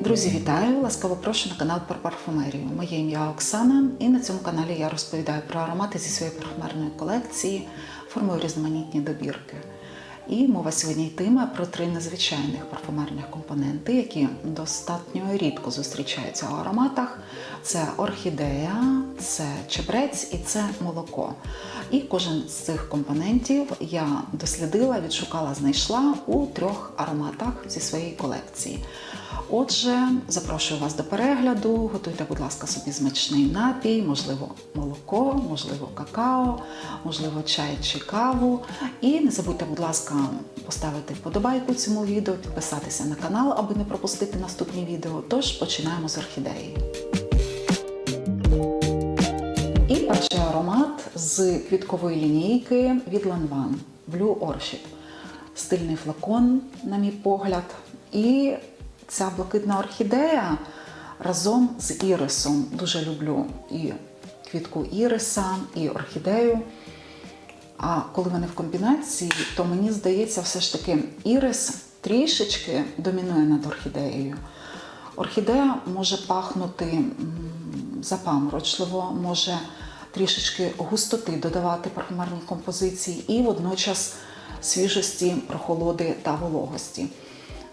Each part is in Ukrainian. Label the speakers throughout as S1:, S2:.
S1: Друзі, вітаю! Ласкаво прошу на канал про парфумерію. Моє ім'я Оксана, і на цьому каналі я розповідаю про аромати зі своєї парфумерної колекції, формую різноманітні добірки. І мова сьогодні йтиме про три незвичайних парфумерних компоненти, які достатньо рідко зустрічаються у ароматах: це орхідея, це чебрець і це молоко. І кожен з цих компонентів я дослідила, відшукала, знайшла у трьох ароматах зі своєї колекції. Отже, запрошую вас до перегляду. Готуйте, будь ласка, собі смачний напій, можливо, молоко, можливо, какао, можливо, чай чи каву. І не забудьте, будь ласка, поставити вподобайку цьому відео, підписатися на канал, аби не пропустити наступні відео. Тож починаємо з орхідеї. І аромат з квіткової лінійки від Lanvin Blue Orchid. Стильний флакон, на мій погляд. І ця блакитна орхідея разом з ірисом. Дуже люблю і квітку іриса, і орхідею. А коли вони в комбінації, то мені здається, все ж таки ірис трішечки домінує над орхідеєю. Орхідея може пахнути запаморочливо, може трішечки густоти додавати парфумерній композиції і водночас свіжості, прохолоди та вологості.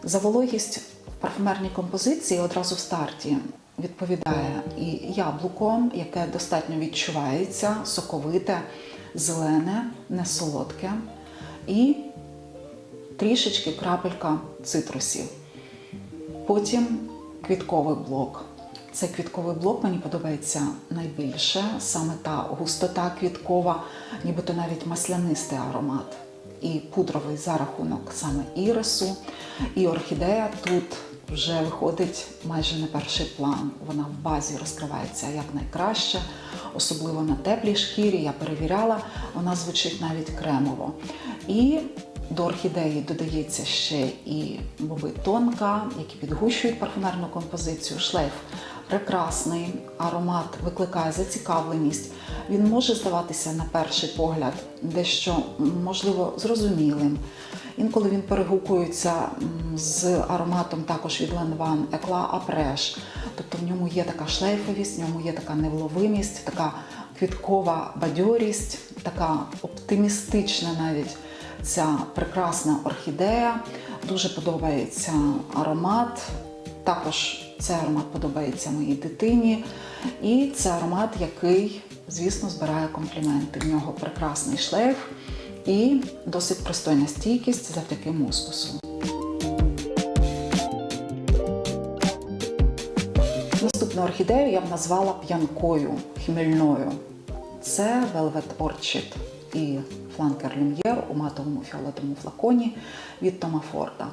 S1: За вологість в парфумерній композиції одразу в старті відповідає і яблуко, яке достатньо відчувається, соковите, зелене, не солодке, і трішечки крапелька цитрусів. Потім квітковий блок. Цей квітковий блок мені подобається найбільше, саме та густота квіткова, нібито навіть маслянистий аромат. І пудровий за рахунок саме ірису. І орхідея тут вже виходить майже на перший план. Вона в базі розкривається як найкраще, особливо на теплій шкірі. Я перевіряла, вона звучить навіть кремово. І до орхідеї додається ще і боби тонка, які підгущують парфумерну композицію. Шлейф прекрасний, аромат викликає зацікавленість. Він може здаватися на перший погляд дещо, можливо, зрозумілим. Інколи він перегукується з ароматом також від Lanvin Eclat Апреш. Тобто в ньому є така шлейфовість, в ньому є така невловимість, така квіткова бадьорість, така оптимістична навіть ця прекрасна орхідея. Дуже подобається аромат. Також цей аромат подобається моїй дитині. І це аромат, який, звісно, збирає компліменти. В нього прекрасний шлейф і досить пристойна стійкість завдяки мускусу. Наступну орхідею я б назвала п'янкою, хмільною. Це Velvet Orchid і фланкер Люм'єр у матовому фіолетовому флаконі від Тома Форда.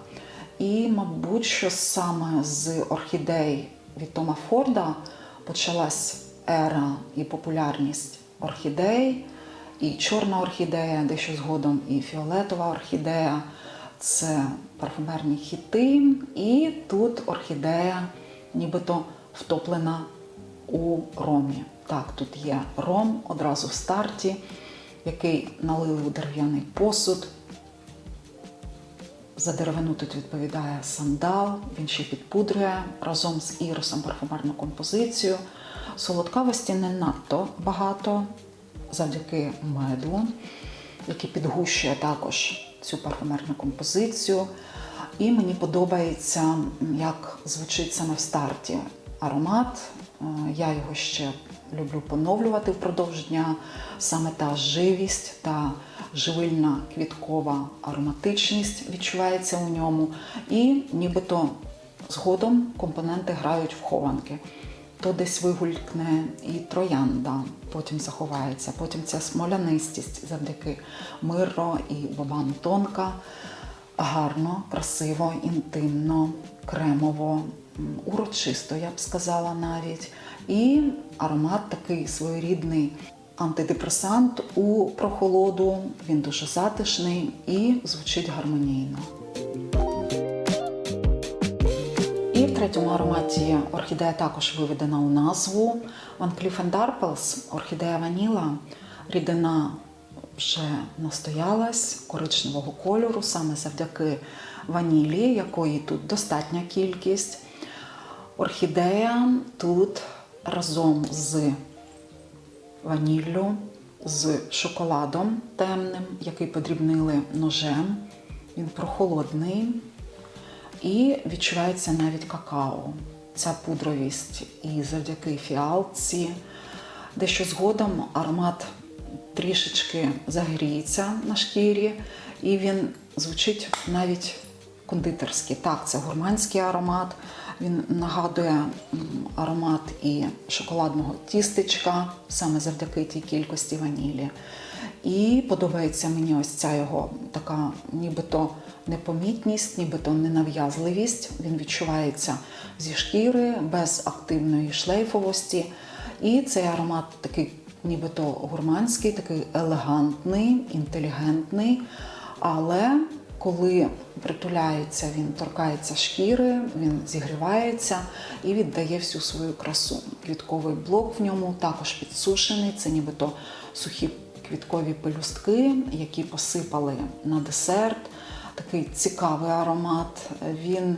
S1: І, мабуть, що саме з орхідей від Тома Форда почалась ера і популярність орхідей, і чорна орхідея, дещо згодом і фіолетова орхідея. Це парфумерні хіти, і тут орхідея нібито втоплена у ромі. Так, тут є ром одразу в старті, який налили у дерев'яний посуд. За деревину тут відповідає сандал, він ще підпудрює разом з ірисом парфумерну композицію. Солодкавості не надто багато завдяки меду, який підгущує також цю парфумерну композицію. І мені подобається, як звучить саме в старті аромат. Е, Я його ще люблю поновлювати впродовж дня. Саме та живість та живильна квіткова ароматичність відчувається у ньому. І нібито згодом компоненти грають в хованки. То десь вигулькне і троянда, потім заховається, потім ця смолянистість завдяки мирро і бабану тонка. Гарно, красиво, інтимно, кремово, урочисто, я б сказала навіть. І аромат такий своєрідний антидепресант у прохолоду. Він дуже затишний і звучить гармонійно. І в третьому ароматі орхідея також виведена у назву Van Cleef Arpels, орхідея Ваніла, рідина вже настоялась коричневого кольору, саме завдяки ванілі, якої тут достатня кількість. Орхідея тут разом з ваніллю, з шоколадом темним, який подрібнили ножем. Він прохолодний і відчувається навіть какао. Ця пудровість і завдяки фіалці. Дещо згодом аромат трішечки загріється на шкірі, і він звучить навіть кондитерський. Так, це гурманський аромат. Він нагадує аромат і шоколадного тістечка, саме завдяки тій кількості ванілі. І подобається мені ось ця його така нібито непомітність, нібито ненав'язливість. Він відчувається зі шкіри без активної шлейфовості. І цей аромат такий нібито гурманський, такий елегантний, інтелігентний. Але коли притуляється, він торкається шкіри, він зігрівається і віддає всю свою красу. Квітковий блок в ньому також підсушений, це нібито сухі квіткові пелюстки, які посипали на десерт. Такий цікавий аромат. Він,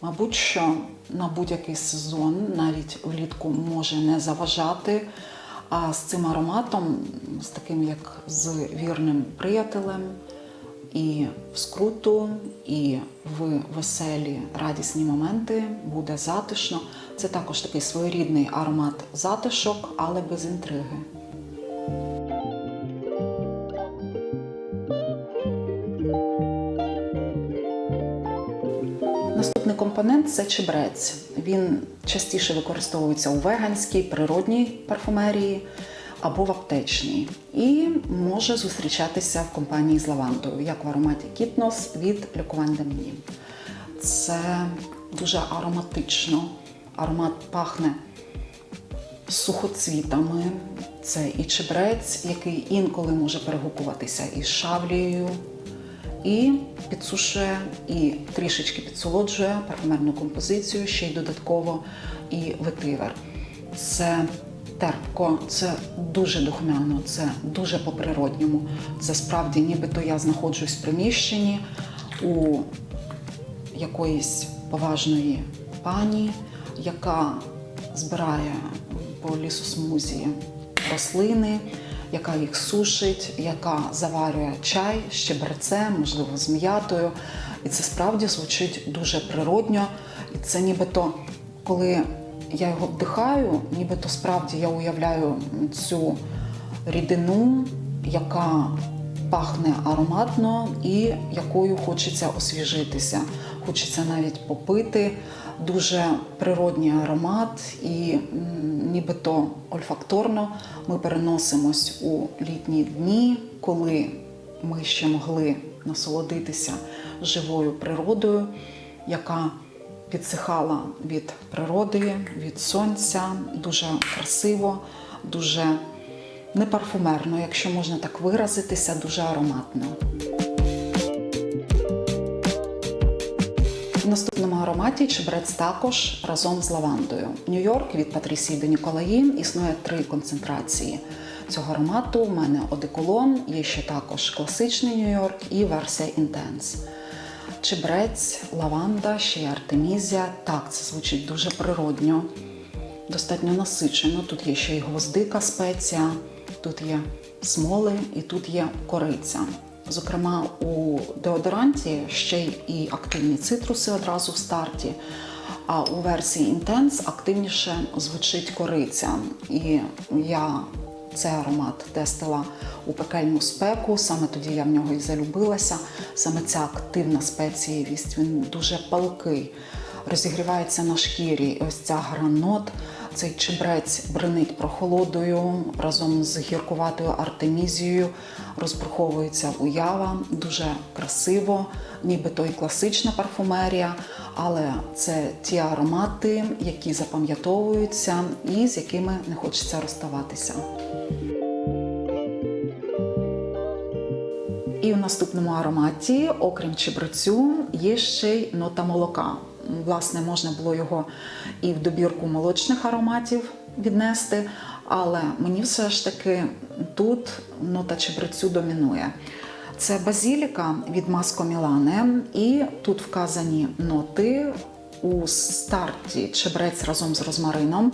S1: мабуть, що на будь-який сезон, навіть влітку, може не заважати. А з цим ароматом, з таким як з вірним приятелем, і в скруту, і в веселі радісні моменти буде затишно. Це також такий своєрідний аромат затишок, але без інтриги. Наступний компонент це чебрець. Він частіше використовується у веганській, природній парфумерії або в аптечній. І може зустрічатися в компанії з лавандою, як в ароматі Кітнос від лікувань Демні. Це дуже ароматично. Аромат пахне сухоцвітами. Це і чебрець, який інколи може перегукуватися із шавлією, і підсушує і трішечки підсолоджує парфумерну композицію, ще й додатково і ветивер. Це терпко, це дуже духмяно, це дуже по-природньому. Це справді, нібито я знаходжусь в приміщенні у якоїсь поважної пані, яка збирає по лісосмузі рослини, яка їх сушить, яка заварює чай з чебрецем, можливо, з м'ятою. І це справді звучить дуже природньо. І це нібито, коли я його вдихаю, нібито справді я уявляю цю рідину, яка пахне ароматно і якою хочеться освіжитися. Хочеться навіть попити. Дуже природній аромат, і нібито ольфакторно ми переносимось у літні дні, коли ми ще могли насолодитися живою природою, яка підсихала від природи, від сонця, дуже красиво, дуже не парфумерно, якщо можна так виразитися, дуже ароматно. В наступному ароматі чебрець також разом з лавандою. Нью-Йорк від Патрісії до Ніколаїн існує три концентрації цього аромату. У мене одеколон, є ще також класичний Нью-Йорк і версія Інтенс. Чебрець, лаванда, ще й артемізія. Так, це звучить дуже природньо, достатньо насичено. Тут є ще й гвоздика спеція, тут є смоли і тут є кориця. Зокрема, у деодоранті ще й і активні цитруси одразу в старті. А у версії Intense активніше звучить кориця. І я цей аромат тестила у пекельну спеку, саме тоді я в нього і залюбилася. Саме ця активна спецієвість, він дуже палкий, розігрівається на шкірі. Ось ця гранот, цей чебрець бринить прохолодою разом з гіркуватою артемізією, розбруховується уява, дуже красиво, нібито і класична парфумерія, але це ті аромати, які запам'ятовуються і з якими не хочеться розставатися. І в наступному ароматі, окрім чебрецю, є ще й нота молока. Власне, можна було його і в добірку молочних ароматів віднести, Але мені все ж таки тут нота чебрецю домінує. Це базіліка від Маско Мілане, і тут вказані ноти у старті чебрець разом з розмарином.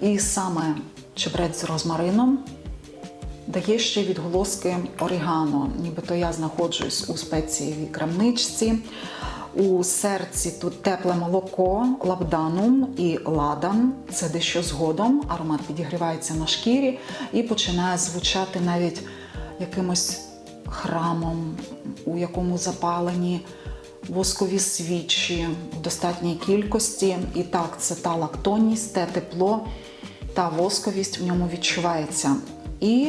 S1: І саме чебрець з розмарином дає ще відголоски орігано, нібито я знаходжусь у спецієвій крамничці. У серці тут тепле молоко, лабданум і ладан. Це дещо згодом. Аромат підігрівається на шкірі і починає звучати навіть якимось храмом, у якому запалені воскові свічі в достатній кількості. І так, це та лактонність, те тепло, та восковість в ньому відчувається. І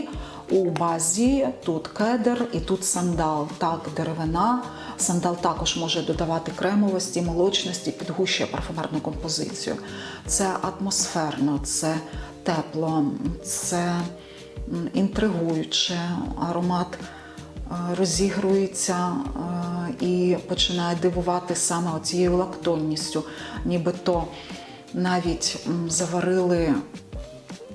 S1: у базі тут кедр і тут сандал. Так, деревина. Сандал також може додавати кремовості, молочності, підгущує парфумерну композицію. Це атмосферно, це тепло, це інтригуюче. Аромат е, розігрується е, і починає дивувати саме цією лактонністю. Нібито навіть заварили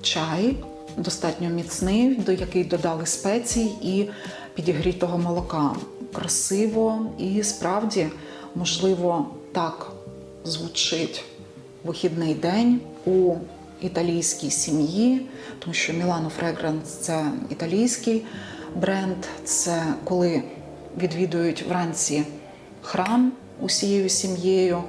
S1: чай достатньо міцний, до який додали спецій і підігрітого молока. Красиво і справді, можливо, так звучить вихідний день у італійській сім'ї, тому що Milano Fragrance – це італійський бренд. Це коли відвідують вранці храм усією сім'єю,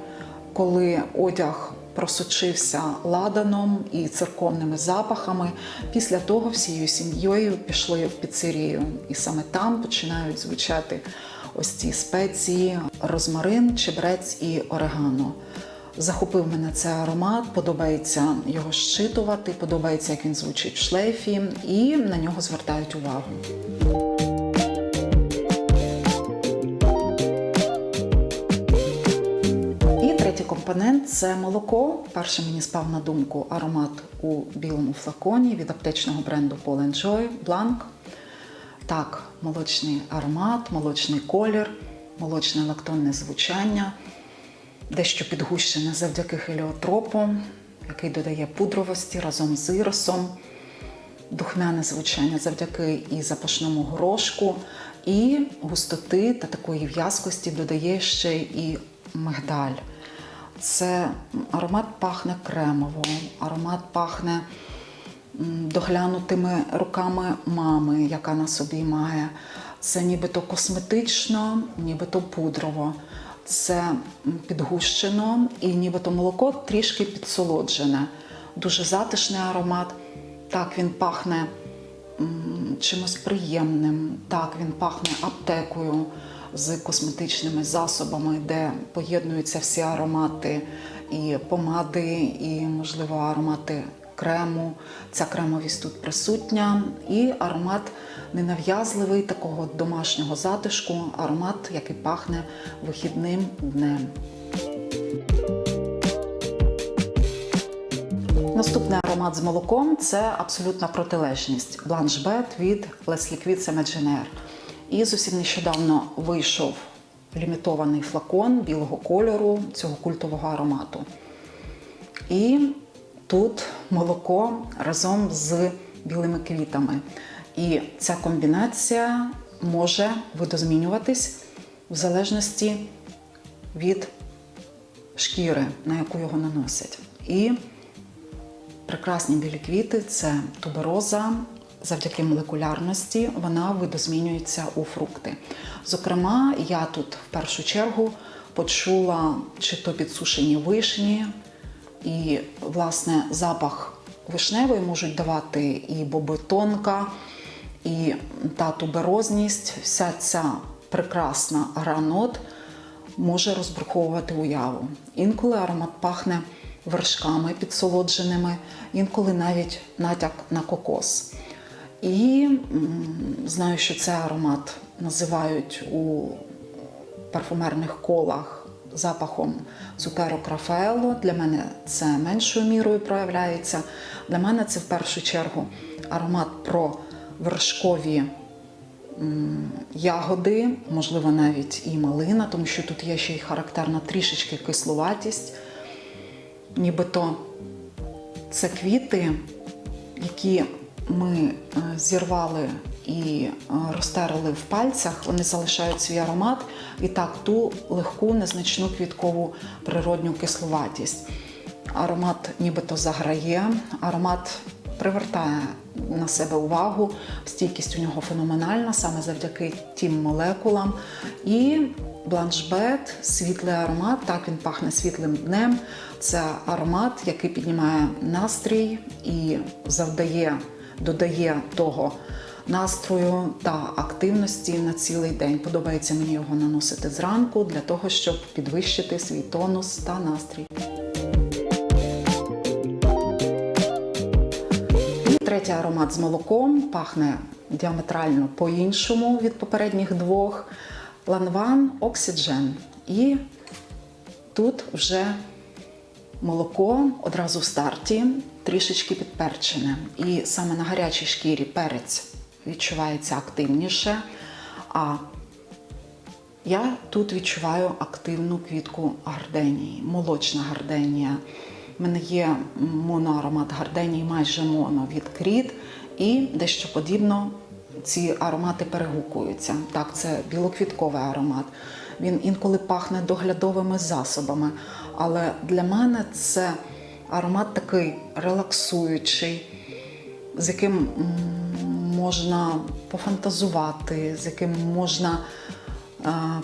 S1: коли одяг просочився ладаном і церковними запахами. Після того всією сім'єю пішли в піцерію, і саме там починають звучати ось ці спеції: розмарин, чебрець і орегано. Захопив мене цей аромат, подобається його щитувати, подобається, як він звучить в шлейфі, і на нього звертають увагу. Компонент це молоко. Перше мені спав на думку аромат у білому флаконі від аптечного бренду Paul Joy Blanc. Так, молочний аромат, молочний колір, молочне лактонне звучання, дещо підгущене завдяки хеліотропу, який додає пудровості разом з ірисом, духмяне звучання завдяки і запашному горошку, і густоти та такої в'язкості додає ще і мигдаль. Це аромат пахне кремово, аромат пахне доглянутими руками мами, яка нас обіймає. Це нібито косметично, нібито пудрово. Це підгущено і нібито молоко трішки підсолоджене. Дуже затишний аромат. Так, він пахне чимось приємним. Так, він пахне аптекою з косметичними засобами, де поєднуються всі аромати і помади, і, можливо, аромати крему. Ця кремовість тут присутня. І аромат ненав'язливий, такого домашнього затишку, аромат, який пахне вихідним днем. Наступний аромат з молоком це абсолютна протилежність. Бланш-бет від Les Liquids Imaginaire. І зовсім нещодавно вийшов лімітований флакон білого кольору цього культового аромату. І тут молоко разом з білими квітами. І ця комбінація може видозмінюватись в залежності від шкіри, на яку його наносять. І прекрасні білі квіти це тубероза. Завдяки молекулярності вона видозмінюється у фрукти. Зокрема, я тут в першу чергу почула чи то підсушені вишні, і, власне, запах вишневий можуть давати і бобитонка, і та туберозність, вся ця прекрасна гра нот може розбруховувати уяву. Інколи аромат пахне вершками підсолодженими, інколи навіть натяк на кокос. І знаю, що цей аромат називають у парфумерних колах запахом цукерок Рафаело. Для мене це меншою мірою проявляється. Для мене це в першу чергу аромат про вершкові ягоди, можливо, навіть і малина, тому що тут є ще й характерна трішечки кисловатість. Нібито це квіти, які ми е, зірвали і е, розтерли в пальцях, вони залишають свій аромат і так ту легку, незначну квіткову природню кисловатість. Аромат нібито заграє, аромат привертає на себе увагу, стійкість у нього феноменальна саме завдяки тим молекулам. І бланшбет, світлий аромат, так він пахне світлим днем. Це аромат, який піднімає настрій і завдає, додає того настрою та активності на цілий день. Подобається мені його наносити зранку для того, щоб підвищити свій тонус та настрій. Третій аромат з молоком пахне діаметрально по-іншому від попередніх двох. Ланван Oxygen. І тут вже молоко одразу в старті, трішечки підперчене. І саме на гарячій шкірі перець відчувається активніше. А я тут відчуваю активну квітку гарденії, молочна гарденія. У мене є моноаромат гарденії, майже моно від кріт, і дещо подібно ці аромати перегукуються. Так, це білоквітковий аромат. Він інколи пахне доглядовими засобами, але для мене це аромат такий релаксуючий, з яким можна пофантазувати, з яким можна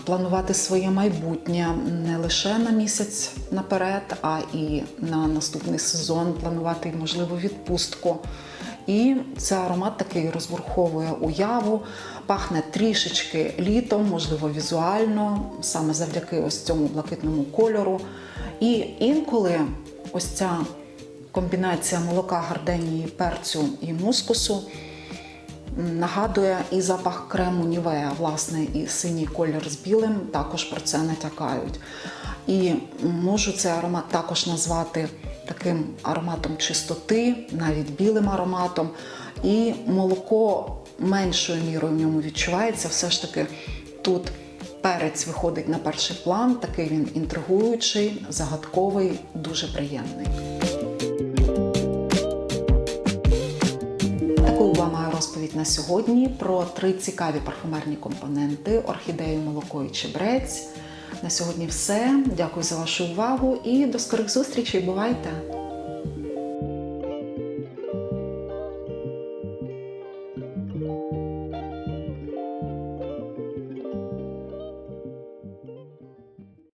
S1: планувати своє майбутнє не лише на місяць наперед, а і на наступний сезон планувати, можливо, відпустку. І це аромат такий розбурховує уяву, пахне трішечки літом, можливо, візуально, саме завдяки ось цьому блакитному кольору. І інколи ось ця комбінація молока, гарденії, перцю і мускусу нагадує і запах крему Нівея, власне, і синій колір з білим також про це натякають. І можу цей аромат також назвати таким ароматом чистоти, навіть білим ароматом. І молоко меншою мірою в ньому відчувається. Все ж таки тут перець виходить на перший план, такий він інтригуючий, загадковий, дуже приємний. Такою була моя розповідь на сьогодні про три цікаві парфумерні компоненти орхідею, молоко і чебрець. На сьогодні все. Дякую за вашу увагу і до скорих зустрічей. Бувайте!